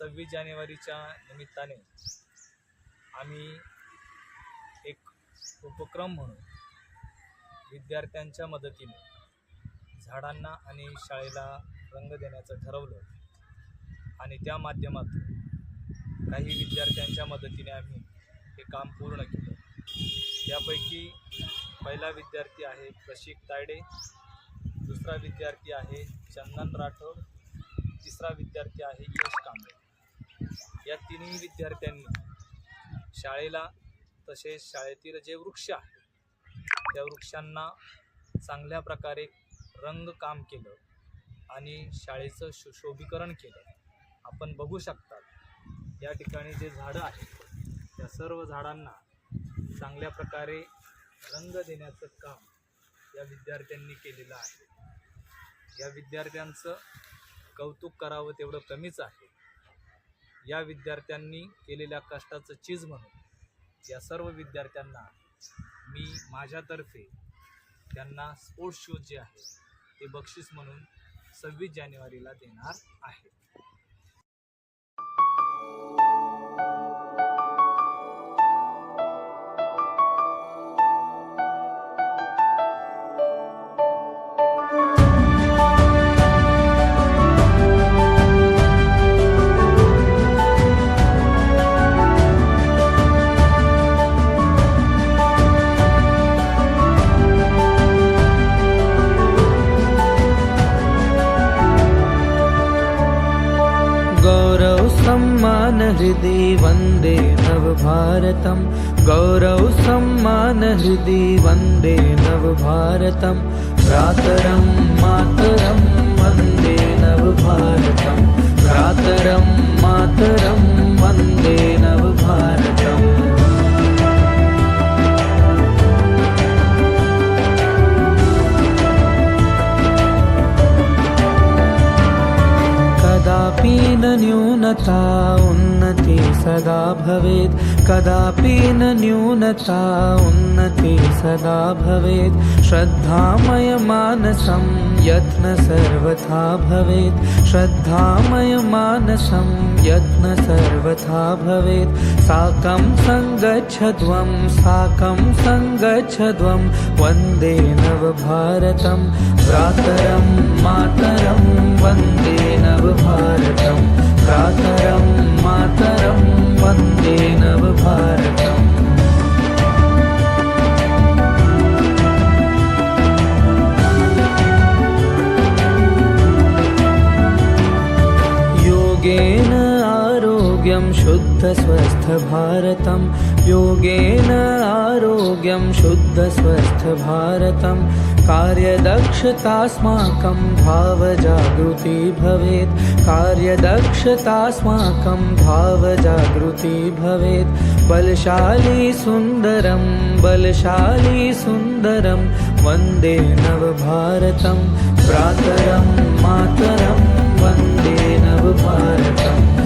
सव्वीस जानेवारीच्या निमित्ताने आम्ही एक उपक्रम म्हणून विद्यार्थ्यांच्या मदतीने झाडांना आणि शाळेला रंग देण्याचं ठरवलं आणि त्या माध्यमातून काही विद्यार्थ्यांच्या मदतीने आम्ही हे काम पूर्ण केलं. त्यापैकी पहिला विद्यार्थी आहे प्रशिक तायडे दुसरा विद्यार्थी आहे चंदन राठोड तिसरा विद्यार्थी आहे यश कांबळे. या तिन्ही विद्यार्थ्यांनी शाळेला तसेच शाळेतील जे वृक्ष आहे त्या वृक्षांना चांगल्या प्रकारे रंगकाम केलं आणि शाळेचं सुशोभीकरण केलं. आपण बघू शकतात या ठिकाणी जे झाडं आहेत त्या सर्व झाडांना चांगल्या प्रकारे रंग देण्याचं काम या विद्यार्थ्यांनी केलेलं आहे. या विद्यार्थ्यांचं कौतुक करावं तेवढं कमीच आहे. या विद्यार्थ्यांनी केलेल्या कष्टाचं चीज म्हणून या सर्व विद्यार्थ्यांना मी माझ्यातर्फे त्यांना स्पोर्ट्स शूज जे आहे ते बक्षीस म्हणून सव्वीस जानेवारीला देणार आहे. जिदि वन्दे नवभारतं गौरव सम्मानजिदि वन्दे नवभारतं प्रातरं मातरं वन्दे नवभारतं प्रातरं मातरम् न्यूनता उन्नति सदा भवेत्। कदापि न न्यूनता उन्नति सदा भवेत्। श्रद्धामयमानसं यत्न सर्वथा भवेत्। श्रद्धामयमानसं यत्न सर्वथा भवेत्। साकं सङ्गच्छध्वं साकं सङ्गच्छध्वं वन्दे नवभारतं भ्रातरं मातरं आरोग्यं शुद्धस्वस्थभारतं योगेन आरोग्यं शुद्धस्वस्थभारतं। कार्यदक्षतास्माकं भावजागृति भवेत्। कार्यदक्षतास्माकं भावजागृति भवेत्। बलशाली सुन्दरं बलशाली सुन्दरं वन्दे नवभारतं प्रातरं मातरं वन्दे नवभारतम्।